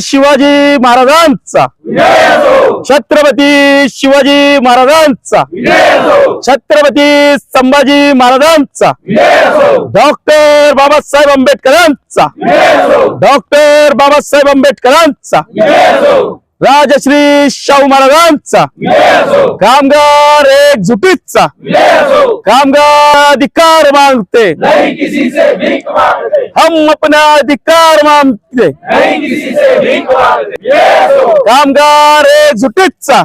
शिवाजी महाराजांचा. छत्रपती शिवाजी महाराजांचा. छत्रपती संभाजी महाराजांचा. डॉक्टर बाबासाहेब आंबेडकरांचा. डॉक्टर बाबासाहेब आंबेडकरांचा. राजश्री शाहू महाराजांचा. कामगार एक एकजुटीचा कामगार अधिकार मागते हम अपना अधिकार मागते कामगार एक झुटीचा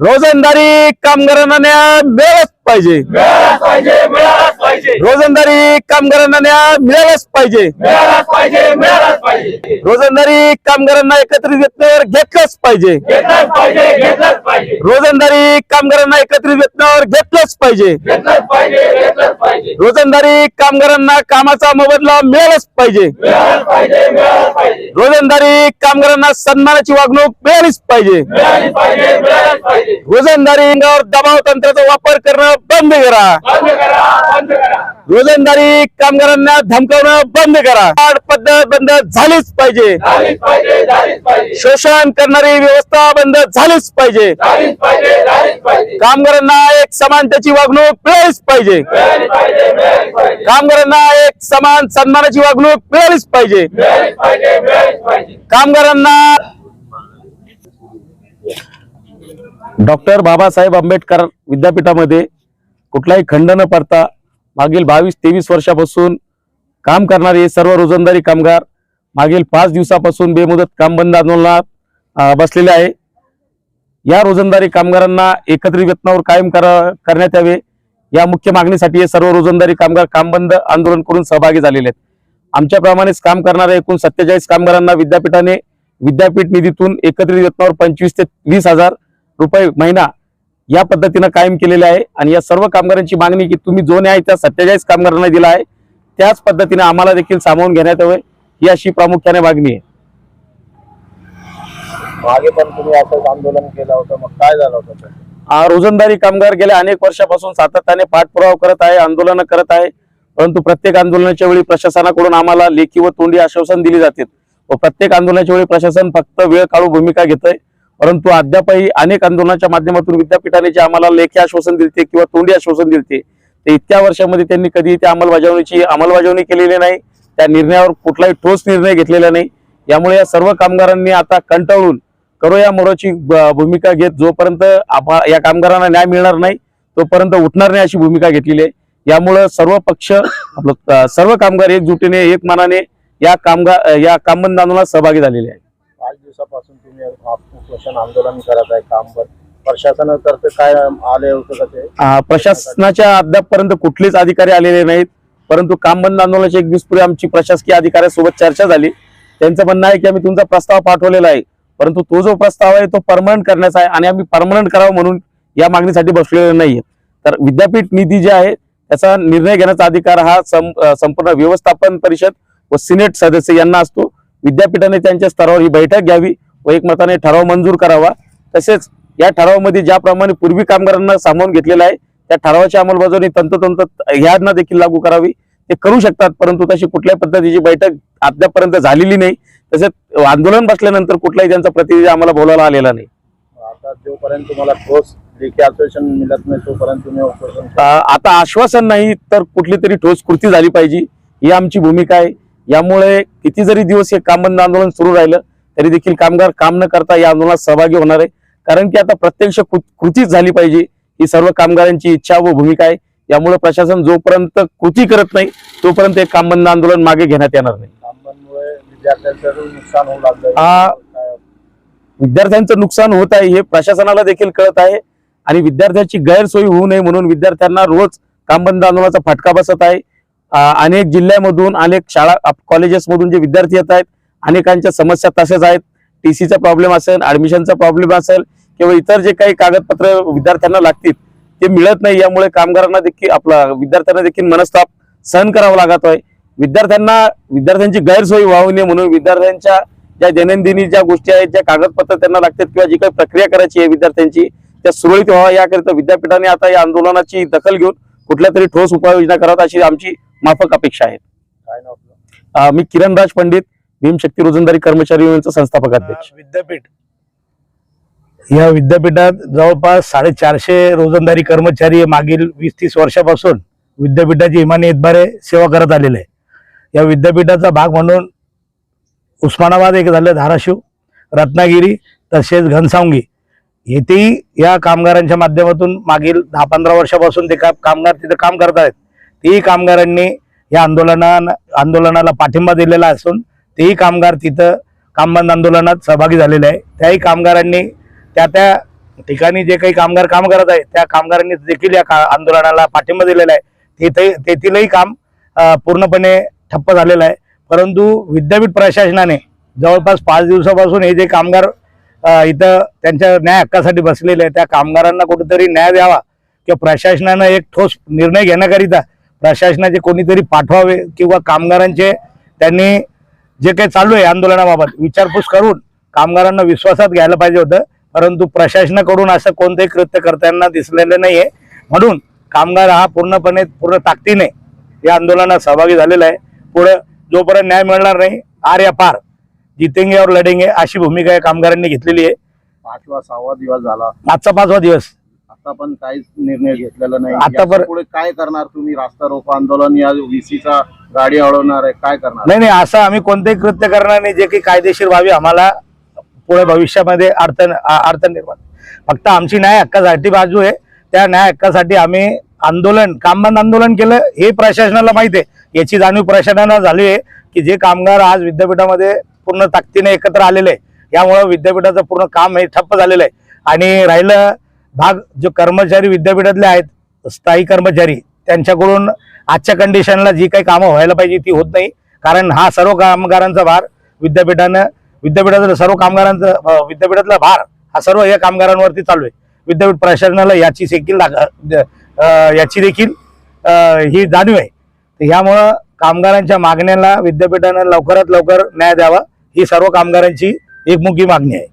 रोजंदारी कामगारांना न्याय मिळत पाहिजे. रोजंदारी कामगारांना न्याय मिळालाच पाहिजे. रोजंदारी कामगारांना एकत्रित वेतनावर घेतलंच पाहिजे. रोजंदारी कामगारांना एकत्रित वेतनावर घेतलंच पाहिजे. रोजंदारी कामगारांना कामाचा मोबदला मिळालाच पाहिजे. रोजंदारी कामगारांना सन्मानाची वागणूक मिळालीच पाहिजे. रोजंदारी दबाव तंत्राचा वापर करणं बंद करा. बंद करा बंद करा. रोजंदारी कामगारांना धमकावणं बंद करा. पद्धत बंद झालीच पाहिजे. शोषण करणारी व्यवस्था बंद झालीच पाहिजे. कामगारांना एक समानतेची वागणूक मिळालीच पाहिजे. कामगारांना एक समान सन्मानाची वागणूक मिळालीच पाहिजे. कामगारांना डॉक्टर बाबासाहेब आंबेडकर विद्यापीठामध्ये कुठलाही खंड न पडता मागील बावीस तेवीस वर्षापासून काम करणारे सर्व रोजंदारी कामगार मागील पाच दिवसापासून बेमुदत काम बंद आंदोलनात बसलेले आहे. या रोजंदारी कामगारांना एकत्रित वेतनावर कायम कर करण्यात यावे. या मुख्य मागणीसाठी हे सर्व रोजंदारी कामगार काम बंद आंदोलन करून सहभागी झालेले आहेत. आमच्याप्रमाणेच काम करणाऱ्या एकूण सत्तेचाळीस कामगारांना विद्यापीठाने विद्यापीठ निधीतून एकत्रित वेतनावर पंचवीस ते वीस हजार रुपये महिना या पद्धतीनं कायम केलेले आहे आणि या सर्व कामगारांची मागणी की तुम्ही जो न्याय त्या सत्तेचाळीस कामगारांना दिला आहे त्याच पद्धतीने आम्हाला देखील सामावून घेण्यात यावे ही अशी प्रामुख्याने मागणी आहे. मागे पण तुम्ही असंच आंदोलन केलं होतं मग काय झालं होतं रोजंदारी कामगार गेल्या अनेक वर्षापासून सातत्याने पाठपुरावा करत आहे आंदोलनं करत आहे परंतु प्रत्येक आंदोलनाच्या वेळी प्रशासनाकडून आम्हाला लेखी व तोंडी आश्वासन दिली जाते. व प्रत्येक आंदोलनाच्या वेळी प्रशासन फक्त वेळ काढू भूमिका घेतंय. परंतु अद्यापही अनेक आंदोलनाच्या माध्यमातून विद्यापीठाने जे आम्हाला लेखी आश्वासन दिलते किंवा तोंडी आश्वासन दिलते ते इतक्या वर्षामध्ये त्यांनी कधी त्या अंमलबजावणीची अंमलबजावणी केलेली नाही. त्या निर्णयावर कुठलाही ठोस निर्णय घेतलेला नाही. यामुळे या सर्व कामगारांनी आता कंटाळून करो या मोरोची भूमिका घेत जोपर्यंत या कामगारांना न्याय मिळणार नाही तोपर्यंत उठणार नाही अशी भूमिका घेतलेली आहे. यामुळं सर्व पक्ष आपलं सर्व कामगार एकजुटीने एक मनाने या कामगार या कामबंद आंदोलनात सहभागी झालेले आहेत. पाच दिवसापासून तुम्ही उपोषण आंदोलन करत आहे कामवर. प्रशासनातर्फे काय आले होते का ते? प्रशासनाच्या अद्यापपर्यंत कुठलेच अधिकारी आलेले नाहीत. परंतु काम बंद आंदोलनाच्या एक दिवसपूर्वी आमची प्रशासकीय अधिकाऱ्यासोबत चर्चा झाली. त्यांचं म्हणणं आहे की आम्ही तुमचा प्रस्ताव पाठवलेला आहे. परंतु तो जो प्रस्ताव आहे तो परमनंट करण्याचा आहे आणि आम्ही परमनंट करावं म्हणून या मागणीसाठी बसलेले नाहीये. तर विद्यापीठ निधी जे आहे त्याचा निर्णय घेण्याचा अधिकार हा संपूर्ण व्यवस्थापन परिषद व सिनेट सदस्य यांना असतो. विद्यापीठाने त्यांच्या स्तरावर ही बैठक घ्यावी व एकमताने ठराव मंजूर करावा. तसेच या ठरावामध्ये ज्याप्रमाणे पूर्वी कामगारांना सामावून घेतलेलं आहे त्या ठरावाची अंमलबजावणी तंतोतंत ह्यांना देखील लागू करावी. ते करू शकतात परंतु तशी कुठल्याही पद्धतीची बैठक अद्यापर्यंत झालेली नाही. तसेच आंदोलन बसल्यानंतर कुठलाही त्यांचा प्रतिनिधी आम्हाला बोलायला आलेला नाही. आता जोपर्यंत तुम्हाला ठोस आश्वासन मिळत नाही तोपर्यंत तुम्ही आता आश्वासन नाही तर कुठली तरी ठोस कृती झाली पाहिजे. ही आमची भूमिका आहे. यामुळे किती जरी दिवस हे काम बंद आंदोलन सुरू राहिलं तरी देखील कामगार काम न करता या आंदोलनात सहभागी होणार आहे. कारण की आता प्रत्यक्ष कृतीच झाली पाहिजे ही सर्व कामगारांची इच्छा व भूमिका आहे. यामुळे प्रशासन जोपर्यंत कृती करत नाही तोपर्यंत हे काम बंद आंदोलन मागे घेण्यात येणार नाही. कामांमुळे विद्यार्थ्यांचं नुकसान होत आहे हे प्रशासनाला देखील कळत आहे. आणि विद्यार्थ्याची गैरसोय होऊ नये म्हणून विद्यार्थ्यांना रोज कामबंद आंदोलनाचा फटका बसत आहे. अनेक जिल्ह्यामधून अनेक शाळा कॉलेजेसमधून जे विद्यार्थी येत आहेत अनेकांच्या समस्या तशाच आहेत. टी सीचा प्रॉब्लेम असेल ऍडमिशनचा प्रॉब्लेम असेल किंवा इतर जे काही कागदपत्र विद्यार्थ्यांना लागतील ते मिळत नाही. यामुळे कामगारांना देखील आपला विद्यार्थ्यांना देखील मनस्ताप सहन करावा लागत आहे. विद्यार्थ्यांना विद्यार्थ्यांची गैरसोय व्हावू नये म्हणून विद्यार्थ्यांच्या ज्या दैनंदिनी ज्या गोष्टी आहेत ज्या कागदपत्र त्यांना लागतात किंवा जी काही प्रक्रिया करायची आहे विद्यार्थ्यांची त्या सुरळीत व्हावा याकरिता विद्यापीठाने आता या आंदोलनाची दखल घेऊन कुठल्या तरी ठोस उपाययोजना कराव्यात अशी आमची माफक अपेक्षा आहे काय नाव आपलं? अं, मी किरणराज पंडित भीमशक्ती रोजंदारी कर्मचारी युनियनचा संस्थापक अध्यक्ष. विद्यापीठ. या विद्यापीठात जवळपास साडेचारशे रोजंदारी कर्मचारी मागील वीस तीस वर्षापासून विद्यापीठाची इमानी इतबारे सेवा करत आलेले आहे या विद्यापीठाचा भाग म्हणून उस्मानाबाद एक झालं धाराशिव रत्नागिरी तसेच घनसावंगी. येथेही या कामगारांच्या माध्यमातून मागील दहा पंधरा वर्षापासून ते का कामगार तिथं काम करत आहेत. तेही कामगारांनी या आंदोलना आंदोलनाला पाठिंबा दिलेला असून तेही कामगार तिथं कामबंद आंदोलनात सहभागी झालेले आहे त्याही कामगारांनी त्या त्या ठिकाणी जे काही कामगार काम करत आहेत त्या कामगारांनी देखील या का आंदोलनाला पाठिंबा दिलेला आहे. तिथे तेथीलही काम पूर्णपणे ठप्प झालेलं आहे. परंतु विद्यापीठ प्रशासनाने जवळपास पाच दिवसापासून हे जे कामगार इथं त्यांच्या न्याय हक्कासाठी बसलेले आहे त्या कामगारांना कुठेतरी न्याय द्यावा किंवा प्रशासनानं एक ठोस निर्णय घेण्याकरिता प्रशासनाचे कोणीतरी पाठवावे किंवा कामगारांचे त्यांनी जे काही चालू आहे आंदोलनाबाबत विचारपूस करून कामगारांना विश्वासात घ्यायला पाहिजे होतं. परंतु प्रशासनाकडून असं कोणतेही कृत्य करताना दिसलेलं नाहीये. म्हणून कामगार हा पूर्णपणे पूर्ण ताकदीने या आंदोलनात सहभागी झालेला आहे. पुढे जोपर्यंत न्याय मिळणार नाही आर या पार जितेंगे और लढेंगे अशी भूमिका या कामगारांनी घेतलेली आहे. पाचवा सहावा दिवस झाला. आजचा पाचवा दिवस. आता पण काहीच निर्णय घेतलेला नाही. आता पर- पुढे काय करणार तुम्ही? रास्ता रोको आंदोलन या व्हीसीचा गाडी अडवणार आहे. काय करणार? नाही नाही असं आम्ही कोणतेही कृत्य करणार नाही. जे काही कायदेशीर व्हावी आम्हाला पुढे भविष्यामध्ये अडचण अडचण निर्माण. फक्त आमची न्याय हक्कासाठी बाजू आहे. त्या न्याय हक्कासाठी आम्ही आंदोलन कामबंद आंदोलन केलं हे प्रशासनाला माहिती आहे. याची जाणीव प्रशासनाला झाली आहे की जे कामगार आज विद्यापीठामध्ये पूर्ण ताकदीने एकत्र आलेले आहे. यामुळे विद्यापीठाचं पूर्ण काम हे ठप्प झालेलं आहे. आणि राहिलं भाग जो कर्मचारी विद्यापीठातले आहेत स्थायी कर्मचारी त्यांच्याकडून आजच्या कंडिशनला जी काही कामं व्हायला पाहिजे ती होत नाही. कारण हा सर्व कामगारांचा भार विद्यापीठानं विद्यापीठातलं सर्व कामगारांचा विद्यापीठातला भार हा सर्व या कामगारांवरती चालू आहे. विद्यापीठ प्रशासनाला याची देखील याची देखील ही जाणीव आहे. तर ह्यामुळं कामगारांच्या मागण्याला विद्यापीठानं लवकरात लवकर न्याय द्यावा ही सर्व कामगारांची एकमुखी मागणी आहे.